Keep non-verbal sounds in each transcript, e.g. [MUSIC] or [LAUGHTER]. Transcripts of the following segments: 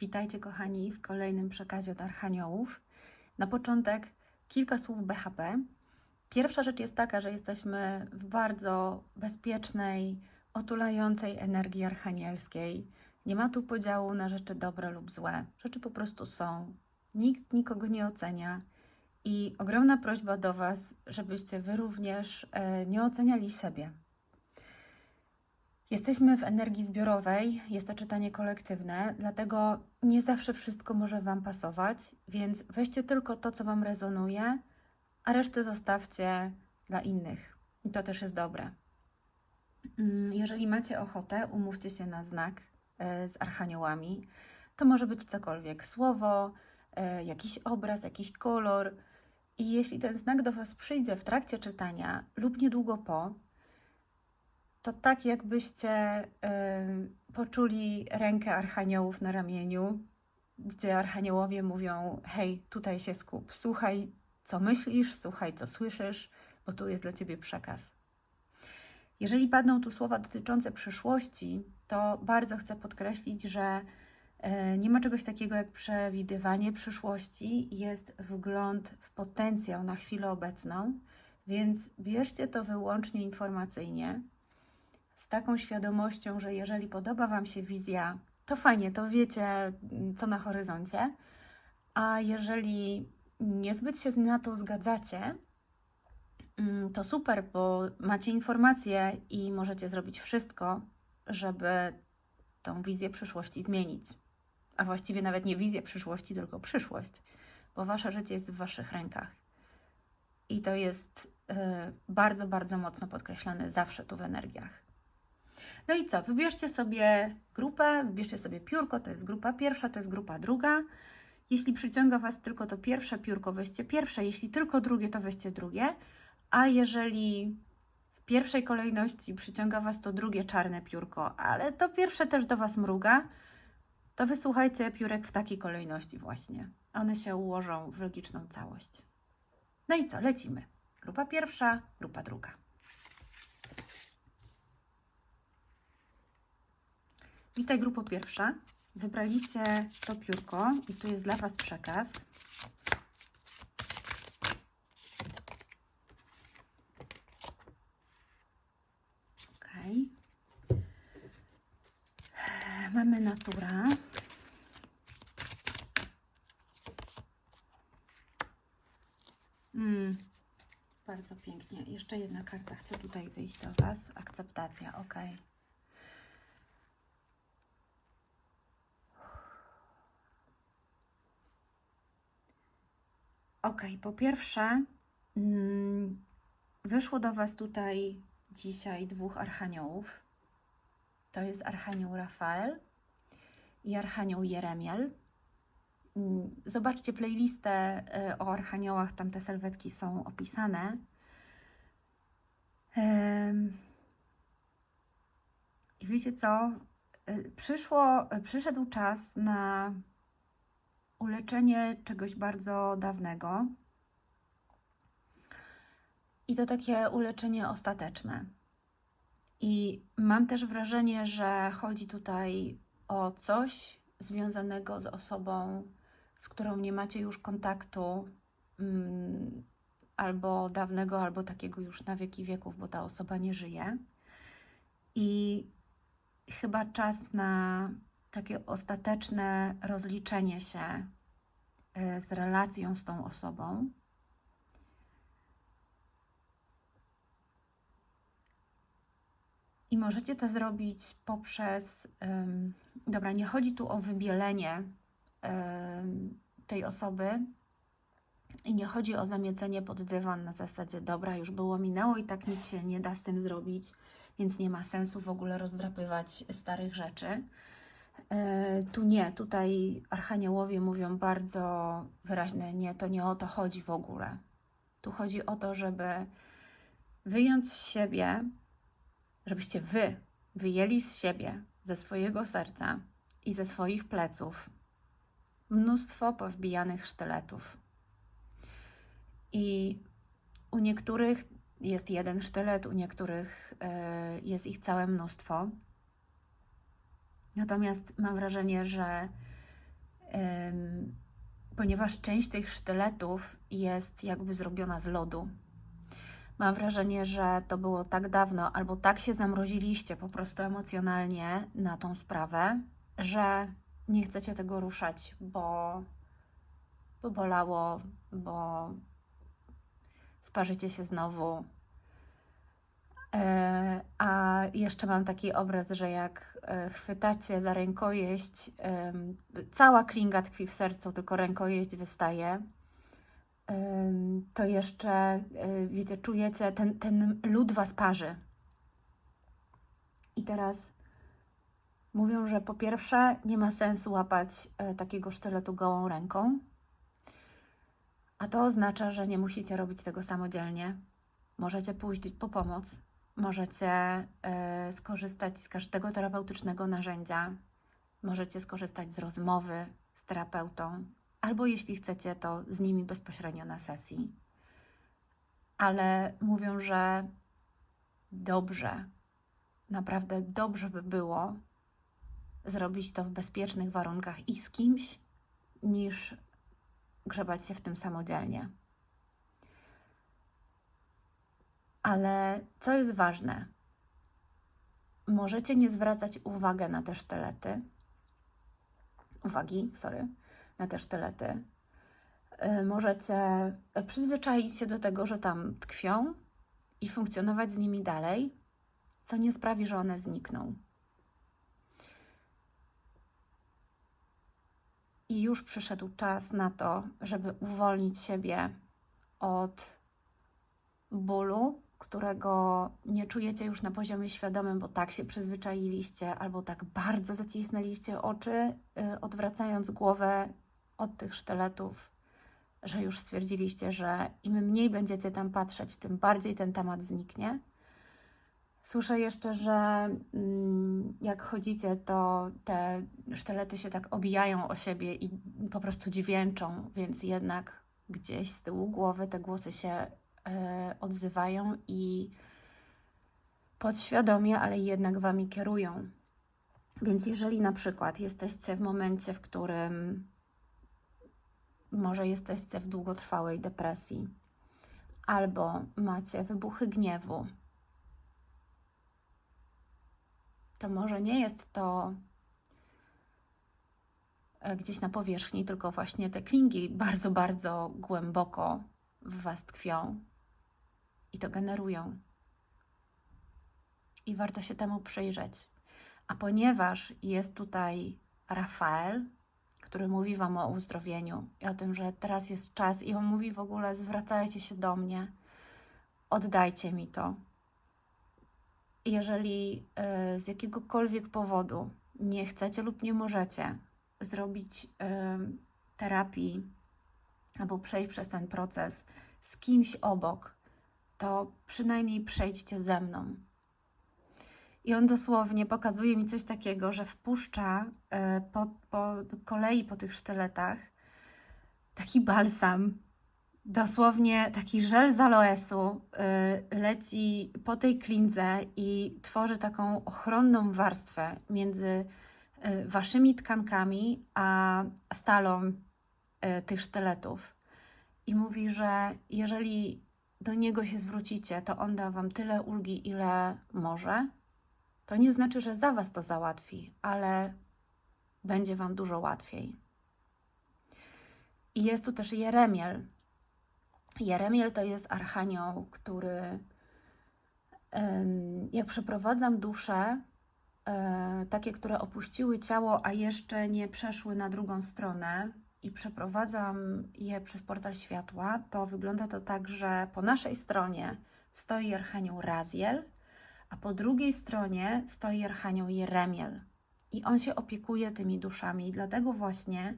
Witajcie kochani w kolejnym przekazie od Archaniołów. Na początek kilka słów BHP. Pierwsza rzecz jest taka, że jesteśmy w bardzo bezpiecznej, otulającej energii archanielskiej. Nie ma tu podziału na rzeczy dobre lub złe. Rzeczy po prostu są. Nikt nikogo nie ocenia. I ogromna prośba do Was, żebyście Wy również e, nie oceniali siebie. Jesteśmy w energii zbiorowej, jest to czytanie kolektywne, dlatego nie zawsze wszystko może Wam pasować, więc weźcie tylko to, co Wam rezonuje, a resztę zostawcie dla innych. I to też jest dobre. Mm, Jeżeli macie ochotę, umówcie się na znak e, z archaniołami. To może być cokolwiek słowo, e, jakiś obraz, jakiś kolor. I jeśli ten znak do Was przyjdzie w trakcie czytania lub niedługo po, to tak jakbyście y, poczuli rękę archaniołów na ramieniu, gdzie archaniołowie mówią: Hej, tutaj się skup, słuchaj, co myślisz, słuchaj, co słyszysz, bo tu jest dla ciebie przekaz. Jeżeli padną tu słowa dotyczące przyszłości, to bardzo chcę podkreślić, że y, nie ma czegoś takiego jak przewidywanie przyszłości, jest wgląd w potencjał na chwilę obecną, więc bierzcie to wyłącznie informacyjnie z taką świadomością, że jeżeli podoba Wam się wizja, to fajnie, to wiecie, co na horyzoncie. A jeżeli niezbyt się na to zgadzacie, mm, to super, bo macie informacje i możecie zrobić wszystko, żeby tą wizję przyszłości zmienić. A właściwie nawet nie wizję przyszłości, tylko przyszłość, bo Wasze życie jest w Waszych rękach. I to jest y, bardzo, bardzo mocno podkreślane zawsze tu w energiach. No i co? Wybierzcie sobie grupę, wybierzcie sobie piórko, to jest grupa pierwsza, to jest grupa druga. Jeśli przyciąga Was tylko to pierwsze piórko, weźcie pierwsze, jeśli tylko drugie, to weźcie drugie. A jeżeli w pierwszej kolejności przyciąga Was to drugie czarne piórko, ale to pierwsze też do Was mruga, to wysłuchajcie piórek w takiej kolejności właśnie. One się ułożą w logiczną całość. No i co? Lecimy. Grupa pierwsza, grupa druga. Witaj grupo pierwsza. Wybraliście to piórko i tu jest dla Was przekaz. Ok. Mamy natura. Mm, bardzo pięknie. Jeszcze jedna karta chce tutaj wyjść do Was. Akceptacja, ok. Ok, po pierwsze, mm, wyszło do Was tutaj dzisiaj dwóch archaniołów. To jest archanioł Rafael i archanioł Jeremiel. Mm, Zobaczcie playlistę y, o archaniołach, tam te serwetki są opisane. I wiecie co? Y, Przyszło, przyszedł czas na uleczenie czegoś bardzo dawnego. I to takie uleczenie ostateczne. I mam też wrażenie, że chodzi tutaj o coś związanego z osobą, z którą nie macie już kontaktu, mm, albo dawnego, albo takiego już na wieki wieków, bo ta osoba nie żyje. I chyba czas na takie ostateczne rozliczenie się e, z relacją z tą osobą. I możecie to zrobić poprzez. em, dobra, nie chodzi tu o wybielenie em, tej osoby i nie chodzi o zamiecenie pod dywan na zasadzie, dobra, już było minęło i tak nic się nie da z tym zrobić, więc nie ma sensu w ogóle rozdrapywać starych rzeczy. E, Tu nie, tutaj archaniołowie mówią bardzo wyraźnie, nie, to nie o to chodzi w ogóle. Tu chodzi o to, żeby wyjąć z siebie, żebyście wy wyjęli z siebie, ze swojego serca i ze swoich pleców mnóstwo powbijanych sztyletów. I u niektórych jest jeden sztylet, u niektórych e, jest ich całe mnóstwo. Natomiast mam wrażenie, że ponieważ część tych sztyletów jest jakby zrobiona z lodu. Mam wrażenie, że to było tak dawno, albo tak się zamroziliście po prostu emocjonalnie na tą sprawę, że nie chcecie tego ruszać, bo, bo bolało, bo sparzycie się znowu. E, A jeszcze mam taki obraz, że jak e, chwytacie za rękojeść, cała klinga tkwi w sercu, tylko rękojeść wystaje. To jeszcze, e, wiecie, czujecie, ten, ten lód was parzy. I teraz mówią, że po pierwsze nie ma sensu łapać takiego sztyletu gołą ręką, a to oznacza, że nie musicie robić tego samodzielnie. Możecie pójść po pomoc, możecie e, skorzystać z każdego terapeutycznego narzędzia, możecie skorzystać z rozmowy z terapeutą, albo jeśli chcecie, to z nimi bezpośrednio na sesji. Ale mówią, że dobrze, naprawdę dobrze by było zrobić to w bezpiecznych warunkach i z kimś, niż grzebać się w tym samodzielnie. Ale co jest ważne? Możecie nie zwracać uwagi na te sztylety. Uwagi, sorry, na te sztylety. Y, Możecie przyzwyczaić się do tego, że tam tkwią i funkcjonować z nimi dalej, co nie sprawi, że one znikną. I już przyszedł czas na to, żeby uwolnić siebie od bólu, którego nie czujecie już na poziomie świadomym, bo tak się przyzwyczailiście, albo tak bardzo zacisnęliście oczy, y, odwracając głowę od tych sztyletów, że już stwierdziliście, że im mniej będziecie tam patrzeć, tym bardziej ten temat zniknie. Słyszę jeszcze, że mm, jak chodzicie, to te sztylety się tak obijają o siebie i po prostu dźwięczą, więc jednak gdzieś z tyłu głowy te głosy się odzywają i podświadomie, ale jednak wami kierują. Więc jeżeli na przykład jesteście w momencie, w którym może jesteście w długotrwałej depresji, albo macie wybuchy gniewu, to może nie jest to e, gdzieś na powierzchni, tylko właśnie te klingi bardzo, bardzo głęboko w Was tkwią i to generują. I warto się temu przyjrzeć. A ponieważ jest tutaj Rafael, który mówi Wam o uzdrowieniu i o tym, że teraz jest czas, i on mówi w ogóle: zwracajcie się do mnie, oddajcie mi to jeżeli e, z jakiegokolwiek powodu nie chcecie lub nie możecie zrobić e, terapii albo przejść przez ten proces z kimś obok, to przynajmniej przejdźcie ze mną. I on dosłownie pokazuje mi coś takiego, że wpuszcza e, po, po kolei po tych sztyletach taki balsam, dosłownie taki żel z aloesu y, leci po tej klindze i tworzy taką ochronną warstwę między y, waszymi tkankami a stalą tych sztyletów. I mówi, że jeżeli do niego się zwrócicie, to on da wam tyle ulgi, ile może. To nie znaczy, że za was to załatwi, ale będzie wam dużo łatwiej. I jest tu też Jeremiel, Jeremiel to jest archanioł, który jak przeprowadzam dusze, takie, które opuściły ciało, a jeszcze nie przeszły na drugą stronę i przeprowadzam je przez portal światła, to wygląda to tak, że po naszej stronie stoi archanioł Raziel, a po drugiej stronie stoi archanioł Jeremiel. I on się opiekuje tymi duszami, dlatego właśnie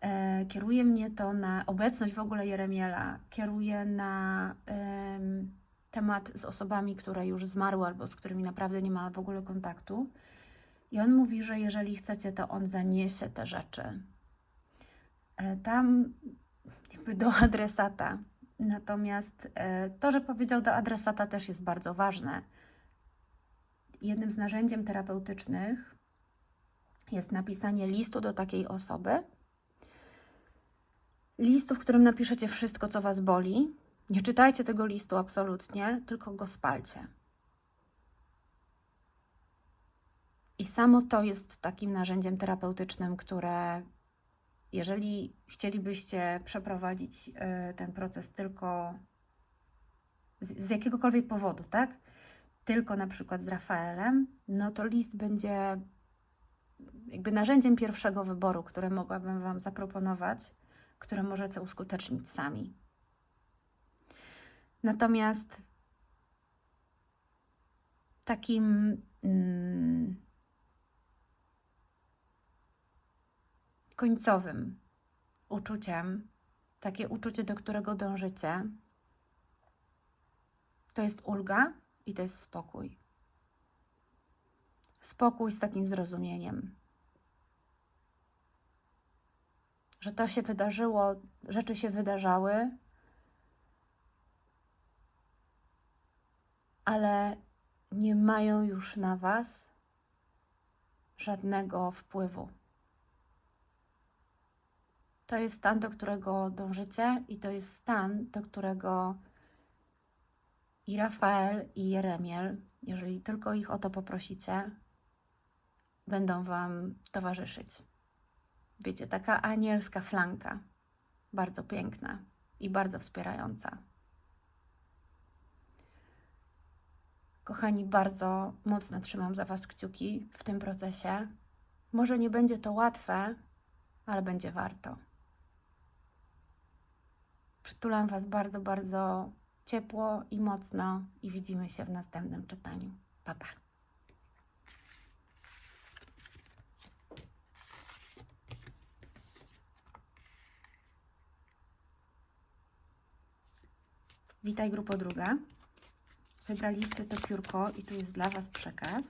e, kieruje mnie to na obecność w ogóle Jeremiela, kieruje na em, temat z osobami, które już zmarły albo z którymi naprawdę nie ma w ogóle kontaktu. I on mówi, że jeżeli chcecie, to on zaniesie te rzeczy e, tam jakby do adresata. Natomiast e, to, że powiedział do adresata też jest bardzo ważne. Jednym z narzędziem terapeutycznych jest napisanie listu do takiej osoby listu, w którym napiszecie wszystko, co Was boli. Nie czytajcie tego listu absolutnie, tylko go spalcie. I samo to jest takim narzędziem terapeutycznym, które jeżeli chcielibyście przeprowadzić y, ten proces tylko z, z jakiegokolwiek powodu, tak? Tylko na przykład z Rafaelem, no to list będzie jakby narzędziem pierwszego wyboru, które mogłabym Wam zaproponować, które możecie uskutecznić sami. Natomiast takim mm, końcowym uczuciem, takie uczucie, do którego dążycie, to jest ulga i to jest spokój. Spokój z takim zrozumieniem, że to się wydarzyło, rzeczy się wydarzały, ale nie mają już na Was żadnego wpływu. To jest stan, do którego dążycie, i to jest stan, do którego i Rafael, i Jeremiel, jeżeli tylko ich o to poprosicie, będą Wam towarzyszyć. Wiecie, taka anielska flanka, bardzo piękna i bardzo wspierająca. Kochani, bardzo mocno trzymam za Was kciuki w tym procesie. Może nie będzie to łatwe, ale będzie warto. Przytulam Was bardzo, bardzo ciepło i mocno i widzimy się w następnym czytaniu. Pa, pa. Witaj grupo druga. Wybraliście to piórko i tu jest dla Was przekaz.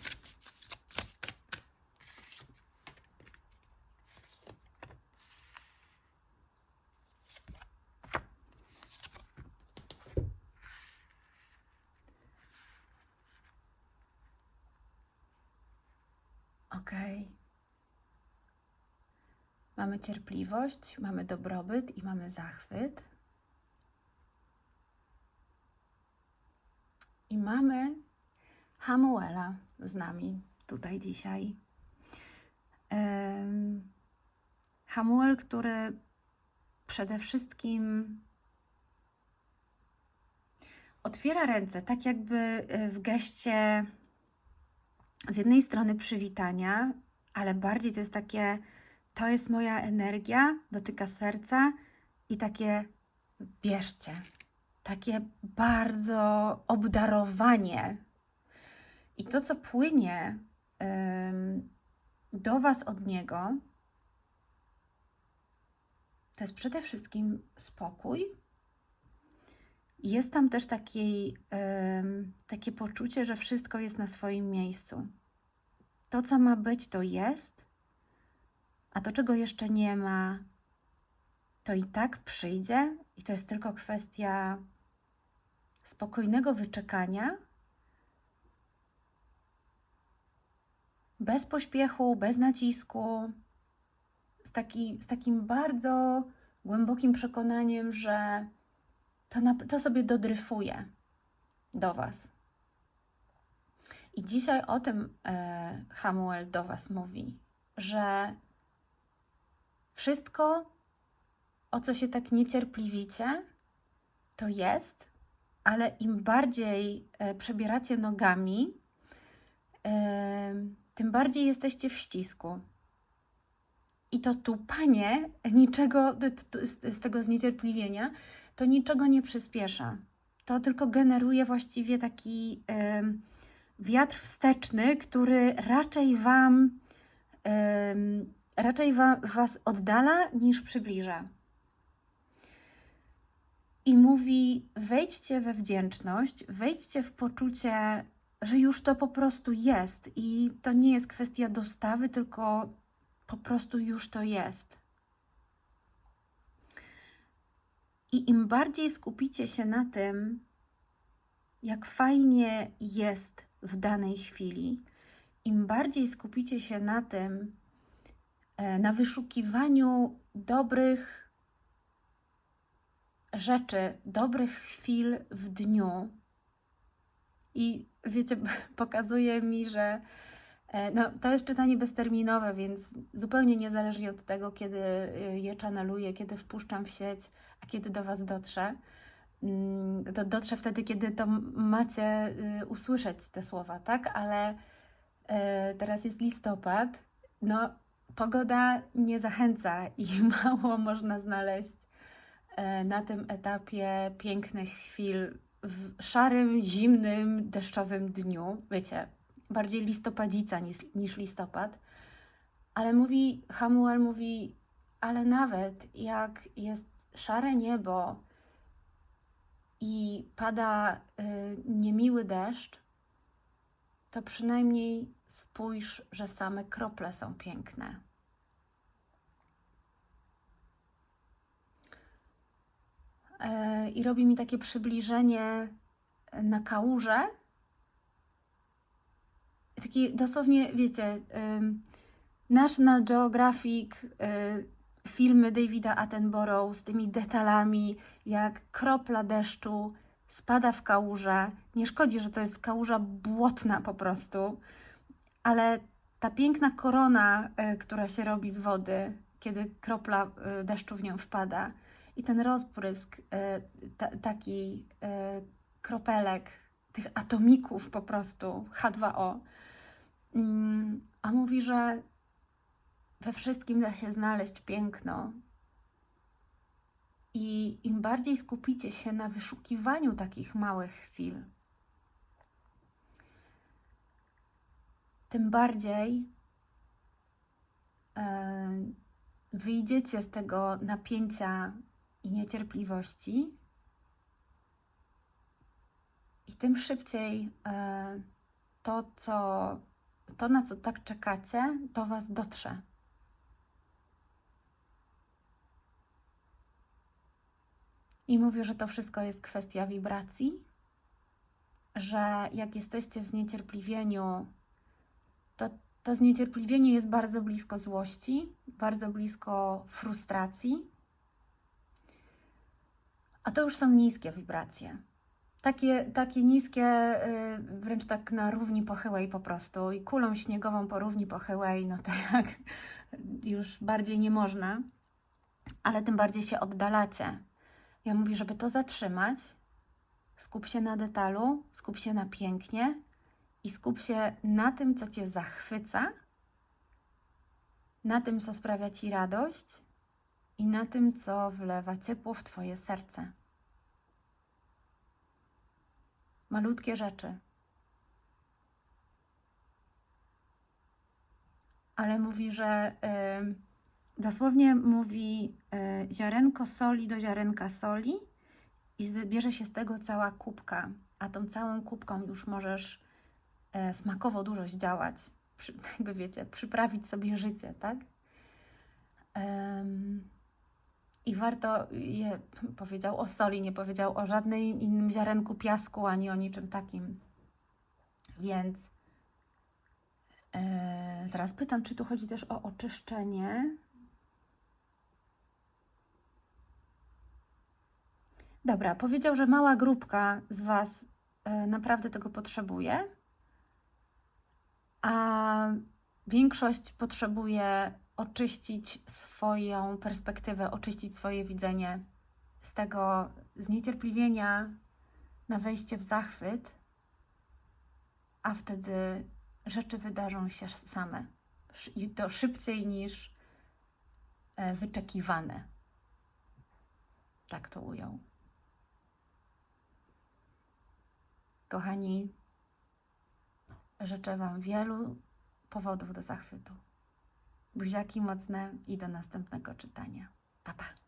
Ok. Mamy cierpliwość, mamy dobrobyt i mamy zachwyt. I mamy Hamuela z nami tutaj dzisiaj. Hamuel, który przede wszystkim otwiera ręce, tak jakby e, w geście z jednej strony przywitania, ale bardziej to jest takie, to jest moja energia, dotyka serca i takie bierzcie, takie bardzo obdarowanie. I to, co płynie ym, do Was od Niego, to jest przede wszystkim spokój. Jest tam też taki, takie poczucie, że wszystko jest na swoim miejscu. To, co ma być, to jest, a to, czego jeszcze nie ma, to i tak przyjdzie, i to jest tylko kwestia spokojnego wyczekania, bez pośpiechu, bez nacisku, z, taki, z takim bardzo głębokim przekonaniem, że to, na, to sobie dodryfuje do Was. I dzisiaj o tym e, Hamuel do Was mówi, że wszystko, o co się tak niecierpliwicie, to jest, ale im bardziej e, przebieracie nogami, e, tym bardziej jesteście w ścisku. I to tupanie niczego z tego zniecierpliwienia, to niczego nie przyspiesza. To tylko generuje właściwie taki wiatr wsteczny, który raczej Wam, raczej wa, Was oddala niż przybliża. I mówi: wejdźcie we wdzięczność, wejdźcie w poczucie, że już to po prostu jest i to nie jest kwestia dostawy, tylko po prostu już to jest. I im bardziej skupicie się na tym, jak fajnie jest w danej chwili, im bardziej skupicie się na tym, e, na wyszukiwaniu dobrych rzeczy, dobrych chwil w dniu. I wiecie, [LAUGHS] pokazuje mi, że no, to jest czytanie bezterminowe, więc zupełnie niezależnie od tego, kiedy y, je channeluję, kiedy wpuszczam w sieć, a kiedy do Was dotrze. Mm, To dotrze wtedy, kiedy to macie y, usłyszeć te słowa, tak? Ale e, teraz jest listopad. No, pogoda nie zachęca i [LAUGHS] mało można znaleźć e, na tym etapie pięknych chwil w szarym, zimnym, deszczowym dniu. Wiecie, bardziej listopadzica niż, niż listopad. Ale mówi, Hamuel mówi, ale nawet jak jest szare niebo i pada y, niemiły deszcz, to przynajmniej spójrz, że same krople są piękne. E, I robi mi takie przybliżenie na kałużę. Taki dosłownie, wiecie, National Geographic, y, filmy Davida Attenborough z tymi detalami, jak kropla deszczu spada w kałużę. Nie szkodzi, że to jest kałuża błotna po prostu, ale ta piękna korona, y, która się robi z wody, kiedy kropla y, deszczu w nią wpada, i ten rozbrysk, ta, taki kropelek, tych atomików po prostu, H2O. Mm, A mówi, że we wszystkim da się znaleźć piękno. I im bardziej skupicie się na wyszukiwaniu takich małych chwil, tym bardziej e, wyjdziecie z tego napięcia i niecierpliwości, i tym szybciej e, to, co, to, na co tak czekacie, do Was dotrze. I mówię, że to wszystko jest kwestia wibracji, że jak jesteście w zniecierpliwieniu, to to zniecierpliwienie jest bardzo blisko złości, bardzo blisko frustracji, a to już są niskie wibracje. Takie, takie niskie, y, wręcz tak na równi pochyłej po prostu i kulą śniegową po równi pochyłej, no to jak już bardziej nie można, ale tym bardziej się oddalacie. Ja mówię, żeby to zatrzymać, skup się na detalu, skup się na pięknie i skup się na tym, co Cię zachwyca, na tym, co sprawia Ci radość i na tym, co wlewa ciepło w Twoje serce. Malutkie rzeczy. Ale mówi, że y, dosłownie mówi y, ziarenko soli do ziarenka soli i z- bierze się z tego cała kubka, a tą całą kubką już możesz e, smakowo dużo zdziałać. Przy, [LAUGHS] jakby wiecie, przyprawić sobie życie, tak? I warto, je, powiedział o soli, nie powiedział o żadnym innym ziarenku piasku, ani o niczym takim. Więc e, zaraz pytam, czy tu chodzi też o oczyszczenie. Dobra, powiedział, że mała grupka z Was e, naprawdę tego potrzebuje, a większość potrzebuje oczyścić swoją perspektywę, oczyścić swoje widzenie z tego zniecierpliwienia na wejście w zachwyt, a wtedy rzeczy wydarzą się same. I to szybciej niż e, wyczekiwane. Tak to ujął. Kochani, życzę Wam wielu powodów do zachwytu. Buziaki mocne i do następnego czytania. Pa, pa.